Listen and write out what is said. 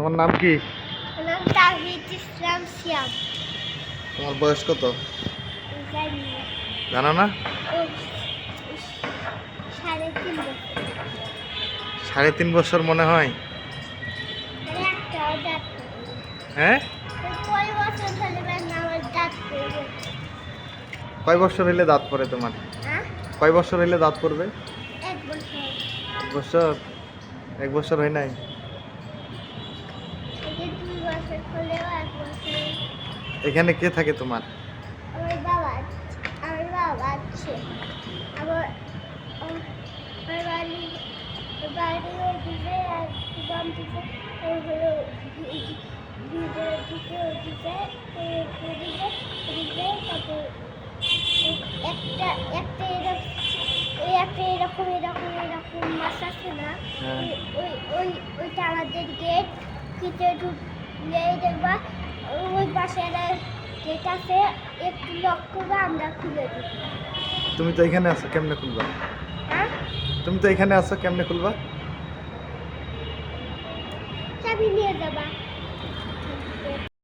তোমার নাম কি? নাম তাহিদ ইসলাম সিয়াম তোমার বয়স কত? জানি না। সাড়ে তিন বছর। মনে হয়। দাঁত পড়েনি। হ্যাঁ? বছর কয় বছর হইলে দাঁত পড়ে তোমার? হ্যাঁ? কয় বছর হইলে দাঁত পড়বে? এক বছর? এক বছর হয় নাই? এখানে কে থাকে তোমার? আমার বাবা আমার বাবা আছে। আমার আমার বাড়ি বাড়ি ওদিকে আর বাম দিকে ওই হলো ভিতরের দিকে ওদিকে ওদিকে ওদিকে তারপর একটা একটা এরকম ওই একটা এরকম এরকম এরকম মাছ আছে না হ্যাঁ। ওই- ওই ওই ওইটা আমাদের গেট ভিতরে ঢুকলে দেখবা ওই পাশে গেট আছে একটু লক করবা আমরা খুলে দেবো। তুমি তো এখানে আছো কেমনে খুলবা? হ্যাঁ? তুমি তো এখানে আছো কেমনে খুলবা? চাবি নিয়ে যাবা।